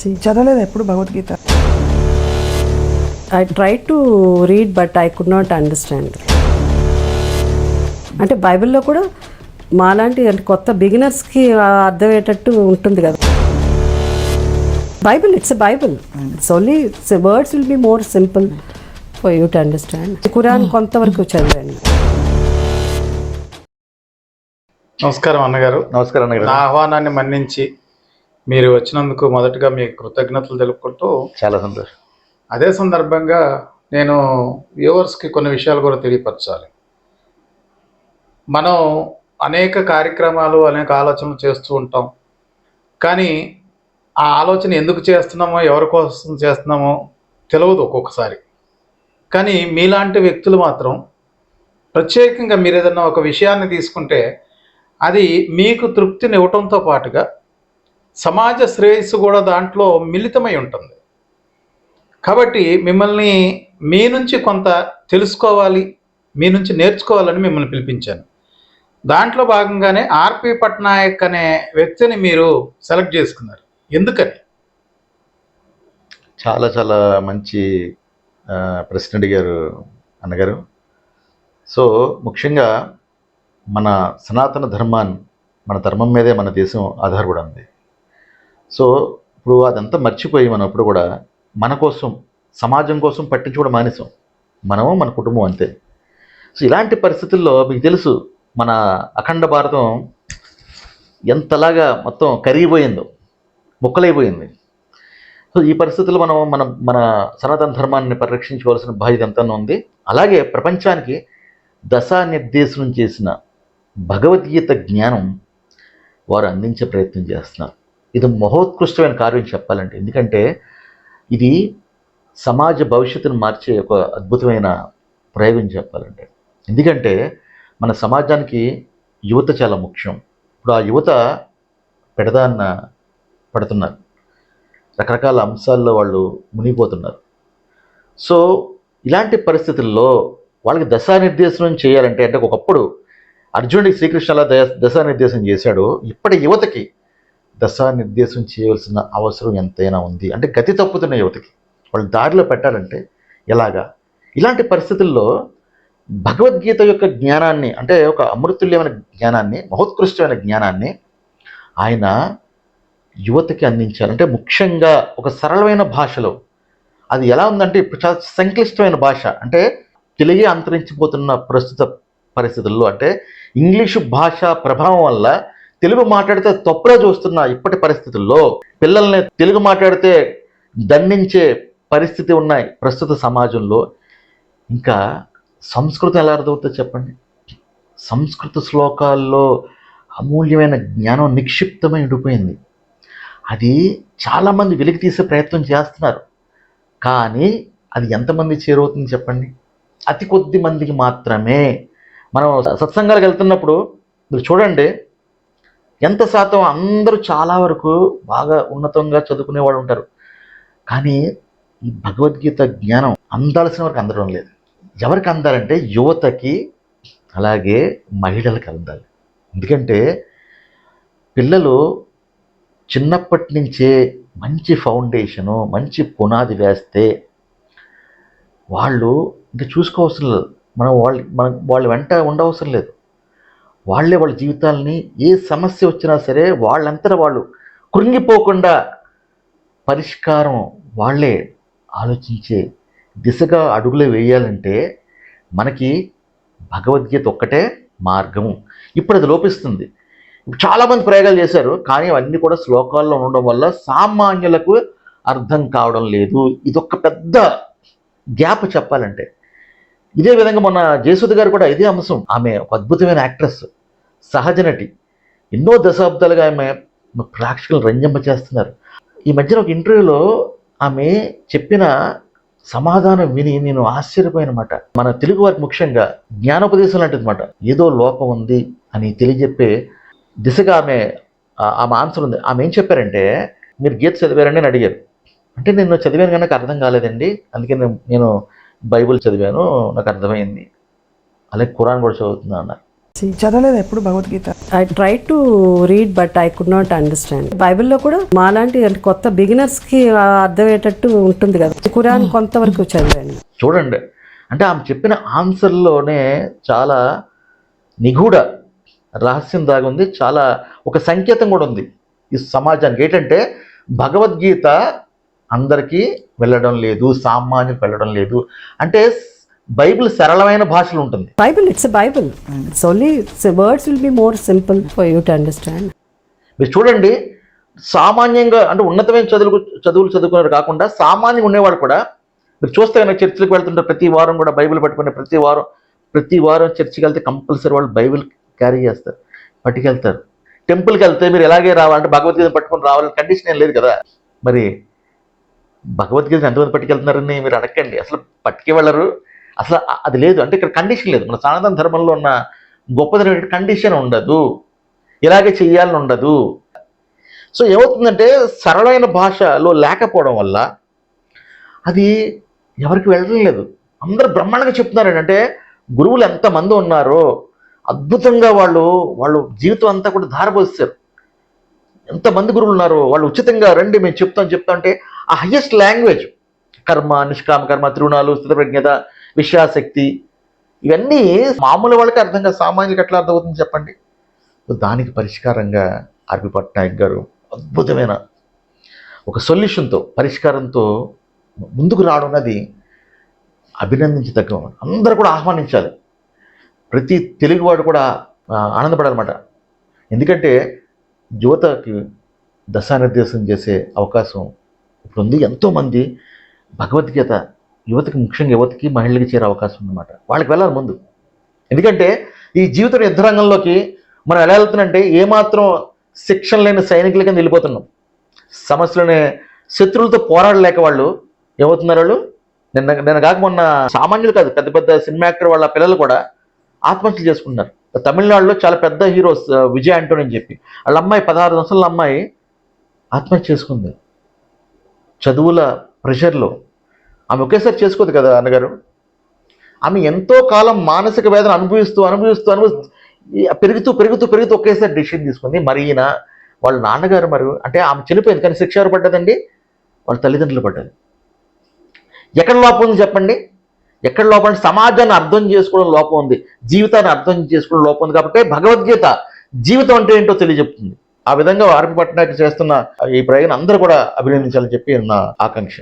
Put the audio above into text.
చదవలేదు ఎప్పుడు Bhagavad Gita. I try to read but I could not understand అంటే బైబిల్లో కూడా మాలాంటి అంటే కొత్త బిగినర్స్కి అర్థమయ్యేటట్టు ఉంటుంది కదా. Bible it's a Bible. It's only words will be more simple for you to understand Quran కొంతవరకు చదివాను. నమస్కారం అన్నగారు. నమస్కారం అన్నగారు. ఆహ్వానాన్ని మన్నించి మీరు వచ్చినందుకు మొదటగా మీకు కృతజ్ఞతలు తెలుపుకుంటూ చాలా సంతోషం. అదే సందర్భంగా నేను వ్యూవర్స్కి కొన్ని విషయాలు కూడా తెలియపరచాలి. మనం అనేక కార్యక్రమాలు అనేక ఆలోచనలు చేస్తూ ఉంటాం. కానీ ఆ ఆలోచన ఎందుకు చేస్తున్నామో ఎవరి కోసం చేస్తున్నామో తెలియదు ఒక్కొక్కసారి. కానీ మీలాంటి వ్యక్తులు మాత్రం ప్రత్యేకంగా మీరు ఏదన్నా ఒక విషయాన్ని తీసుకుంటే అది మీకు తృప్తిని ఇవ్వటంతో పాటుగా సమాజ శ్రేయస్సు కూడా దాంట్లో మిళితమై ఉంటుంది. కాబట్టి మిమ్మల్ని మీ నుంచి కొంత తెలుసుకోవాలి మీ నుంచి నేర్చుకోవాలని మిమ్మల్ని పిలిపించాను. దాంట్లో భాగంగానే ఆర్పి పట్నాయక్ అనే వ్యక్తిని మీరు సెలెక్ట్ చేసుకున్నారు. ఎందుకని? చాలా చాలా మంచి ప్రశ్న అడిగారు అన్నగారు. సో ముఖ్యంగా మన సనాతన ధర్మాన్ని మన ధర్మం మీదే మన దేశం ఆధారపడి ఉంది. సో ఇప్పుడు అదంతా మర్చిపోయి మనం ఇప్పుడు కూడా మన కోసం సమాజం కోసం పట్టించుకోవడం మానేసాం. మనము మన కుటుంబం అంతే. సో ఇలాంటి పరిస్థితుల్లో మీకు తెలుసు మన అఖండ భారతం ఎంతలాగా మొత్తం కరిగిపోయిందో ముక్కలైపోయింది. సో ఈ పరిస్థితుల్లో మనం మన మన సనాతన ధర్మాన్ని పరిరక్షించుకోవాల్సిన బాధ్యత ఎంతనో ఉంది. అలాగే ప్రపంచానికి దశానిర్దేశనం చేసిన భగవద్గీత జ్ఞానం వారు అందించే ప్రయత్నం చేస్తున్నారు. ఇది మహోత్కృష్టమైన కార్యం చెప్పాలంటే. ఎందుకంటే ఇది సమాజ భవిష్యత్తును మార్చే ఒక అద్భుతమైన ప్రయోగం చెప్పాలంటే. ఎందుకంటే మన సమాజానికి యువత చాలా ముఖ్యం. ఇప్పుడు ఆ యువత పెడదాన్న పడుతున్నారు. రకరకాల అంశాల్లో వాళ్ళు మునిగిపోతున్నారు. సో ఇలాంటి పరిస్థితుల్లో వాళ్ళకి దశానిర్దేశనం చేయాలంటే అంటే ఒకప్పుడు అర్జునుడికి శ్రీకృష్ణ అలా దశానిర్దేశం చేశాడు. ఇప్పటి యువతకి దశానిర్దేశం చేయవలసిన అవసరం ఎంతైనా ఉంది. అంటే గతి తప్పుతున్న యువతకి. వాళ్ళు దారిలో పెట్టాలంటే ఎలాగా? ఇలాంటి పరిస్థితుల్లో భగవద్గీత యొక్క జ్ఞానాన్ని అంటే ఒక అమృతుల్యమైన జ్ఞానాన్ని మహోత్కృష్టమైన జ్ఞానాన్ని ఆయన యువతకి అందించారు. అంటే ముఖ్యంగా ఒక సరళమైన భాషలో. అది ఎలా ఉందంటే ఇప్పుడు చాలా సంక్లిష్టమైన భాష. అంటే తెలుగే అంతరించిపోతున్న ప్రస్తుత పరిస్థితుల్లో అంటే ఇంగ్లీషు భాష ప్రభావం వల్ల తెలుగు మాట్లాడితే తప్పుగా చూస్తున్న ఇప్పటి పరిస్థితుల్లో పిల్లల్ని తెలుగు మాట్లాడితే దండించే పరిస్థితి ఉన్నాయి ప్రస్తుత సమాజంలో. ఇంకా సంస్కృతం ఎలా అర్థమవుతుందో చెప్పండి. సంస్కృత శ్లోకాల్లో అమూల్యమైన జ్ఞానం నిక్షిప్తమై ఉండిపోయింది. అది చాలామంది వెలికి తీసే ప్రయత్నం చేస్తున్నారు. కానీ అది ఎంతమంది చేరవుతుంది చెప్పండి. అతి కొద్ది మందికి మాత్రమే. మనం సత్సంగాలకు వెళ్తున్నప్పుడు మీరు చూడండి ఎంత శాతం అందరూ చాలా వరకు బాగా ఉన్నతంగా చదువుకునేవాడు ఉంటారు. కానీ ఈ భగవద్గీత జ్ఞానం అందాల్సిన వరకు అందడం లేదు. ఎవరికి అందాలంటే యువతకి అలాగే మహిళలకు అందాలి. ఎందుకంటే పిల్లలు చిన్నప్పటి నుంచే మంచి ఫౌండేషను మంచి పునాది వేస్తే వాళ్ళు ఇంకా చూసుకోవసరం లేదు. మనం వాళ్ళ మనం వాళ్ళ వెంట ఉండవసరం లేదు. వాళ్ళే వాళ్ళ జీవితాలని ఏ సమస్య వచ్చినా సరే వాళ్ళంతటా వాళ్ళు కృంగిపోకుండా పరిష్కారం వాళ్ళే ఆలోచించే దిశగా అడుగులు వేయాలంటే మనకి భగవద్గీత ఒక్కటే మార్గం ఇప్పుడు అది లోపిస్తుంది. చాలామంది ప్రయోగాలు చేశారు కానీ అవన్నీ కూడా శ్లోకాల్లో ఉండడం వల్ల సామాన్యులకు అర్థం కావడం లేదు. ఇదొక పెద్ద గ్యాప్ చెప్పాలంటే. ఇదే విధంగా మొన్న జయసుధ గారు కూడా ఇదే అంశం ఆమె ఒక అద్భుతమైన యాక్ట్రెస్. సహజ నటి. ఎన్నో దశాబ్దాలుగా ఆమె ప్రేక్షకులు రంజింప చేస్తున్నారు. ఈ మధ్యన ఒక ఇంటర్వ్యూలో ఆమె చెప్పిన సమాధానం విని నేను ఆశ్చర్యపోయినమాట. మన తెలుగు వారికి ముఖ్యంగా జ్ఞానోపదేశం లాంటిది అనమాట ఏదో లోపం ఉంది అని తెలియజెప్పే దిశగా ఆమె ఆమె ఆన్సర్ ఉంది. ఆమె ఏం చెప్పారంటే మీరు గీత చదివారని నేను అడిగారు. అంటే నేను చదివాను కానీ నాకు అర్థం కాలేదండి. అందుకే నేను నేను బైబిల్ చదివాను నాకు అర్థమైంది. అలాగే ఖురాన్ కూడా చదువుతున్నాను అన్నారు. చదవలేదు ఎప్పుడు Bhagavad Gita. I try to read but I could not understand బైబిల్లో కూడా మాలాంటి కొత్త బిగినర్స్కి అర్థమయ్యేటట్టు ఉంటుంది కదా. ఖురాన్ కొంతవరకు చదివాను. చూడండి. అంటే ఆమె చెప్పిన ఆన్సర్లోనే చాలా నిగూఢ రహస్యం దాగి ఉంది. చాలా ఒక సంకేతం కూడా ఉంది. ఈ సమాజానికి ఏంటంటే భగవద్గీత అందరికీ వెళ్ళడం లేదు సామాన్యులకు వెళ్ళడం లేదు. అంటే బైబిల్ సరళమైన భాషలో ఉంటుంది. Bible it's Bible it's only words will be more simple for you to understand మీరు చూడండి సామాన్యంగా అంటే ఉన్నతమైన చదువులు చదువులు చదువుకున్నారు కాకుండా సామాన్యంగా ఉండేవాళ్ళు కూడా. మీరు చూస్తే కనుక చర్చిలకు వెళ్తుంటారు ప్రతి వారం కూడా బైబిల్ పట్టుకుని ప్రతి వారం ప్రతి వారం చర్చికి వెళ్తే కంపల్సరీ వాళ్ళు బైబిల్ క్యారీ చేస్తారు పట్టుకెళ్తారు. టెంపుల్కి వెళ్తే మీరు ఎలాగే రావాలంటే భగవద్గీత పట్టుకొని రావాలని కండిషన్ ఏం లేదు కదా. మరి భగవద్గీత ఎంతమంది పట్టుకెళ్తున్నారని మీరు అడగండి. అసలు పట్టుకే వెళ్ళరు అసలు అది లేదు. అంటే ఇక్కడ కండిషన్ లేదు. మన సనాతన ధర్మంలో ఉన్న గొప్పదైన కండిషన్ ఉండదు. ఇలాగే చెయ్యాలని ఉండదు. సో ఏమవుతుందంటే సరళమైన భాషలో లేకపోవడం వల్ల అది ఎవరికి వెళ్ళడం లేదు. అందరూ బ్రహ్మాండంగా చెప్తున్నారు అంటే గురువులు ఎంతమంది ఉన్నారో అద్భుతంగా వాళ్ళు వాళ్ళు జీవితం అంతా కూడా ధారపోస్తారు ఎంతమంది గురువులు ఉన్నారు వాళ్ళు ఉచితంగా రండి మేము చెప్తాం చెప్తాం అంటే ఆ హయ్యెస్ట్ లాంగ్వేజ్ కర్మ నిష్కామ కర్మ తిరుణాలు స్థితప్రజ్ఞత విశ్వాసక్తి ఇవన్నీ మామూలు వాళ్ళకి అర్థం కాదు సామాన్యులకు ఎట్లా అర్థమవుతుంది చెప్పండి? దానికి పరిష్కారంగా ఆర్పి పట్నాయక్ గారు అద్భుతమైన ఒక సొల్యూషన్తో పరిష్కారంతో ముందుకు రావడం అన్నది అభినందించదగ్గ అందరూ కూడా ఆహ్వానించాలి. ప్రతి తెలుగువాడు కూడా ఆనందపడాలన్నమాట. ఎందుకంటే యువతకి దశానిర్దేశం చేసే అవకాశం ఇప్పుడు ఉంది ఎంతోమంది భగవద్గీత యువతకి ముఖ్యంగా యువతకి మహిళలకి చేరే అవకాశం ఉందన్నమాట. వాళ్ళకి వెళ్ళాలి ముందు. ఎందుకంటే ఈ జీవితం యుద్ధరంగంలోకి మనం ఎలా వెళ్తున్నంటే ఏమాత్రం శిక్షణ లేని సైనికుల కింద వెళ్ళిపోతున్నాం. సమస్యలనే శత్రువులతో పోరాడలేక వాళ్ళు ఏమవుతున్నారు వాళ్ళు? నిన్న నిన్న కాక మొన్న సామాన్యులు కాదు పెద్ద పెద్ద సినిమా యాక్టర్ వాళ్ళ పిల్లలు కూడా ఆత్మహత్యలు చేసుకుంటున్నారు. తమిళనాడులో చాలా పెద్ద హీరోస్ విజయ్ ఆంటోని అని చెప్పి. వాళ్ళ అమ్మాయి పదహారు సంవత్సరాల అమ్మాయి ఆత్మహత్య చేసుకుంది. చదువుల ప్రెషర్లో ఆమె ఒకేసారి చేసుకోదు కదా అన్నగారు? ఆమె ఎంతో కాలం మానసిక వేదన అనుభవిస్తూ అనుభవిస్తూ అనుభవిస్తూ పెరుగుతూ పెరుగుతూ పెరుగుతూ ఒకేసారి డిసిషన్ తీసుకుంది. మరి ఈయన వాళ్ళ నాన్నగారు మరి అంటే ఆమె చనిపోయింది కానీ శిక్ష ఎవరు పడ్డదండి? వాళ్ళ తల్లిదండ్రులు పడ్డది ఎక్కడ లోపం ఉంది చెప్పండి? ఎక్కడ లోపం అంటే సమాజాన్ని అర్థం చేసుకోవడం లోపం ఉంది. జీవితాన్ని అర్థం చేసుకోవడం లోపం ఉంది కాబట్టి భగవద్గీత జీవితం అంటే ఏంటో తెలియజెప్తుంది. ఆ విధంగా ఆర్పి పట్టణానికి చేస్తున్న ఈ ప్రయోగం అందరూ కూడా అభినందించాలని చెప్పి నా ఆకాంక్ష.